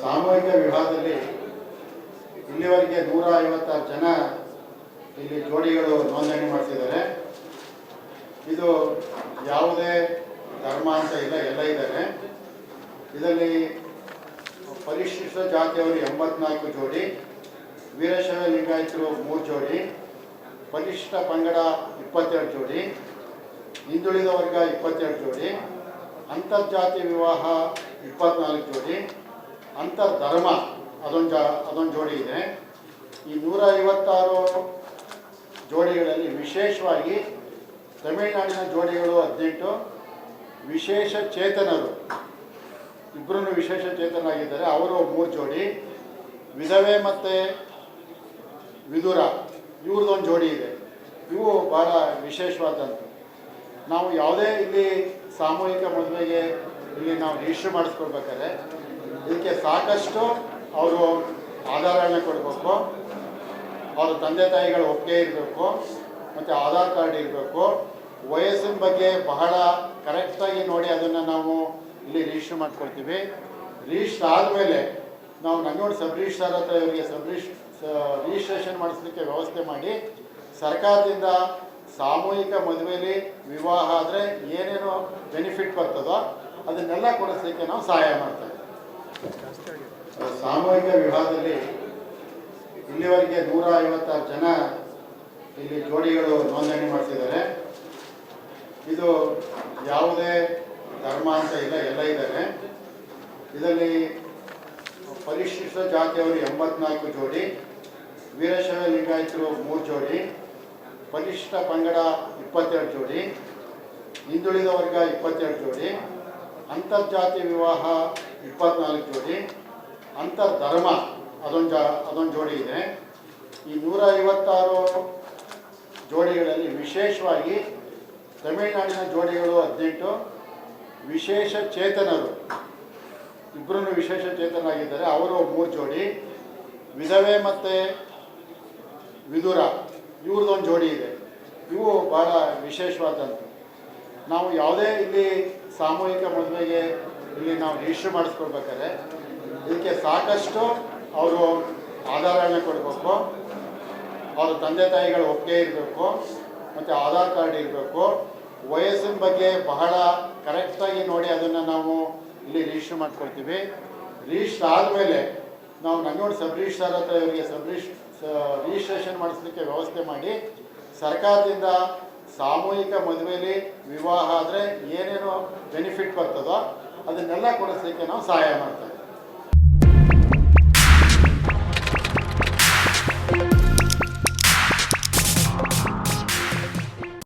ಸಾಮೂಹಿಕ ವಿವಾಹದಲ್ಲಿ ಇಲ್ಲಿವರೆಗೆ ನೂರ ಐವತ್ತಾರು ಜನ ಇಲ್ಲಿ ಜೋಡಿಗಳು ನೋಂದಣಿ ಮಾಡ್ತಿದ್ದಾರೆ. ಇದು ಯಾವುದೇ ಧರ್ಮ ಅಂತ ಇಲ್ಲ, ಎಲ್ಲ ಇದ್ದಾರೆ ಇದರಲ್ಲಿ ಪರಿಶಿಷ್ಟ ಜಾತಿಯವರು ಎಂಬತ್ನಾಲ್ಕು ಜೋಡಿ, ವೀರಶೈವ ಲಿಂಗಾಯತರು ಮೂರು ಜೋಡಿ, ಪರಿಶಿಷ್ಟ ಪಂಗಡ ಇಪ್ಪತ್ತೆರಡು ಜೋಡಿ, ಹಿಂದುಳಿದ ವರ್ಗ ಇಪ್ಪತ್ತೆರಡು ಜೋಡಿ ಅಂತರ್ಜಾತಿ ವಿವಾಹ ಇಪ್ಪತ್ನಾಲ್ಕು ಜೋಡಿ, ಅಂತರ್ಧರ್ಮ ಅದೊಂದು ಜಾ, ಅದೊಂದು ಜೋಡಿ ಇದೆ. ಈ ನೂರ ಐವತ್ತಾರು ಜೋಡಿಗಳಲ್ಲಿ ವಿಶೇಷವಾಗಿ ತಮಿಳುನಾಡಿನ ಜೋಡಿಗಳು ಹದಿನೆಂಟು, ವಿಶೇಷ ಚೇತನರು. ಇಬ್ಬರೂ ವಿಶೇಷ ಚೇತನರಾಗಿದ್ದಾರೆ. ಅವರು ಮೂರು ಜೋಡಿ. ವಿಧವೆ ಮತ್ತು ವಿದುರ, ಇವ್ರದ್ದೊಂದು ಜೋಡಿ ಇದೆ. ಇವು ಭಾಳ ವಿಶೇಷವಾದಂಥ ನಾವು ಯಾವುದೇ ಇಲ್ಲಿ ಸಾಮೂಹಿಕ ಮದುವೆಗೆ ಇಲ್ಲಿ ನಾವು ರಿಜಿಸ್ಟರ್ ಮಾಡಿಸ್ಕೊಳ್ಬೇಕಾದ್ರೆ ಇದಕ್ಕೆ ಸಾಕಷ್ಟು ಅವರು ಆಧಾರಗಳನ್ನ ಕೊಡಬೇಕು. ಅವರ ತಂದೆ ತಾಯಿಗಳ ಒಪ್ಪಿಗೆ ಇರಬೇಕು. ಮತ್ತು ಆಧಾರ್ ಕಾರ್ಡ್ ಇರಬೇಕು. ವಯಸ್ಸಿನ ಬಗ್ಗೆ ಬಹಳ ಕರೆಕ್ಟಾಗಿ ನೋಡಿ ಅದನ್ನು ನಾವು ಇಲ್ಲಿ ರಿಜಿಸ್ಟರ್ ಮಾಡ್ಕೊಳ್ತೀವಿ. ರಿಜಿಸ್ಟರ್ ಆದಮೇಲೆ ನಾವು ನಂಜೋಡು ಸಬ್ ರಿಜಿಸ್ಟ್ರಾರ್ ಹತ್ರ ಇವರಿಗೆ ಸಬ್ ರಿಜಿಸ್ ರಿಜಿಸ್ಟ್ರೇಷನ್ ಮಾಡಿಸ್ಲಿಕ್ಕೆ ವ್ಯವಸ್ಥೆ ಮಾಡಿ ಸರ್ಕಾರದಿಂದ ಸಾಮೂಹಿಕ ಮದುವೆಯಲ್ಲಿ ವಿವಾಹ ಆದರೆ ಏನೇನು ಬೆನಿಫಿಟ್ ಬರ್ತದೋ ಅದನ್ನೆಲ್ಲ ಕೊಡಿಸ್ಲಿಕ್ಕೆ ನಾವು ಸಹಾಯ ಮಾಡ್ತೇವೆ ಸಾಮೂಹಿಕ ವಿವಾಹದಲ್ಲಿ ಇಲ್ಲಿವರೆಗೆ ನೂರ ಐವತ್ತಾರು ಜನ ಇಲ್ಲಿ ಜೋಡಿಗಳು ನೋಂದಣಿ ಮಾಡ್ತಿದ್ದಾರೆ. ಇದು ಯಾವುದೇ ಧರ್ಮ ಅಂತ ಇಲ್ಲ, ಎಲ್ಲ ಇದ್ದಾರೆ ಇದರಲ್ಲಿ ಪರಿಶಿಷ್ಟ ಜಾತಿಯವರು ಎಂಬತ್ನಾಲ್ಕು ಜೋಡಿ, ವೀರಶೈವ ಲಿಂಗಾಯತರು ಮೂರು ಜೋಡಿ ಪರಿಶಿಷ್ಟ ಪಂಗಡ ಇಪ್ಪತ್ತೆರಡು ಜೋಡಿ, ಹಿಂದುಳಿದ ವರ್ಗ ಇಪ್ಪತ್ತೆರಡು ಜೋಡಿ, ಅಂತರ್ಜಾತಿ ವಿವಾಹ ಇಪ್ಪತ್ನಾಲ್ಕು ಜೋಡಿ, ಅಂತರ್ಧರ್ಮ ಅದೊಂದು ಜಾ, ಅದೊಂದು ಜೋಡಿ ಇದೆ. ಈ ನೂರ ಐವತ್ತಾರು ಜೋಡಿಗಳಲ್ಲಿ ವಿಶೇಷವಾಗಿ ತಮಿಳುನಾಡಿನ ಜೋಡಿಗಳು ಹದಿನೆಂಟು, ವಿಶೇಷ ಚೇತನರು ಇಬ್ಬರೂ ವಿಶೇಷ ಚೇತನರಾಗಿದ್ದಾರೆ. ಅವರು ಮೂರು ಜೋಡಿ, ವಿಧವೆ ಮತ್ತು ವಿದುರ. ಇವ್ರದ್ದೊಂದು ಜೋಡಿ ಇದೆ. ಇವು ಭಾಳ ವಿಶೇಷವಾದಂಥ ನಾವು ಯಾವುದೇ ಇಲ್ಲಿ ಸಾಮೂಹಿಕ ಮದುವೆಗೆ ಇಲ್ಲಿ ನಾವು ರಿಜಿಸ್ಟರ್ ಮಾಡಿಸ್ಕೊಳ್ಬೇಕಾದ್ರೆ ಇದಕ್ಕೆ ಸಾಕಷ್ಟು ಅವರು ಆಧಾರಗಳನ್ನ ಕೊಡಬೇಕು. ಅವ್ರ ತಂದೆ ತಾಯಿಗಳ ಒಪ್ಪಿಗೆ ಇರಬೇಕು. ಮತ್ತು ಆಧಾರ್ ಕಾರ್ಡ್ ಇರಬೇಕು. ವಯಸ್ಸಿನ ಬಗ್ಗೆ ಬಹಳ ಕರೆಕ್ಟಾಗಿ ನೋಡಿ ಅದನ್ನು ನಾವು ಇಲ್ಲಿ ರಿಜಿಸ್ಟರ್ ಮಾಡ್ಕೊಳ್ತೀವಿ. ರಿಜಿಸ್ಟರ್ ಆದಮೇಲೆ ನಾವು ನಂಜೋಡು ಸಬ್ ರಿಜಿಸ್ಟ್ರಾರ್ ಹತ್ರ ಇವರಿಗೆ ಸಬ್ ರಿಜಿಸ್ ರಿಜಿಸ್ಟ್ರೇಷನ್ ಮಾಡಿಸ್ಲಿಕ್ಕೆ ವ್ಯವಸ್ಥೆ ಮಾಡಿ, ಸರ್ಕಾರದಿಂದ ಸಾಮೂಹಿಕ ಮದುವೆಯಲ್ಲಿ ವಿವಾಹ ಆದರೆ ಏನೇನು ಬೆನಿಫಿಟ್ ಬರ್ತದೋ ಅದನ್ನೆಲ್ಲ ಕೊಡಿಸ್ಲಿಕ್ಕೆ ನಾವು ಸಹಾಯ ಮಾಡ್ತೇವೆ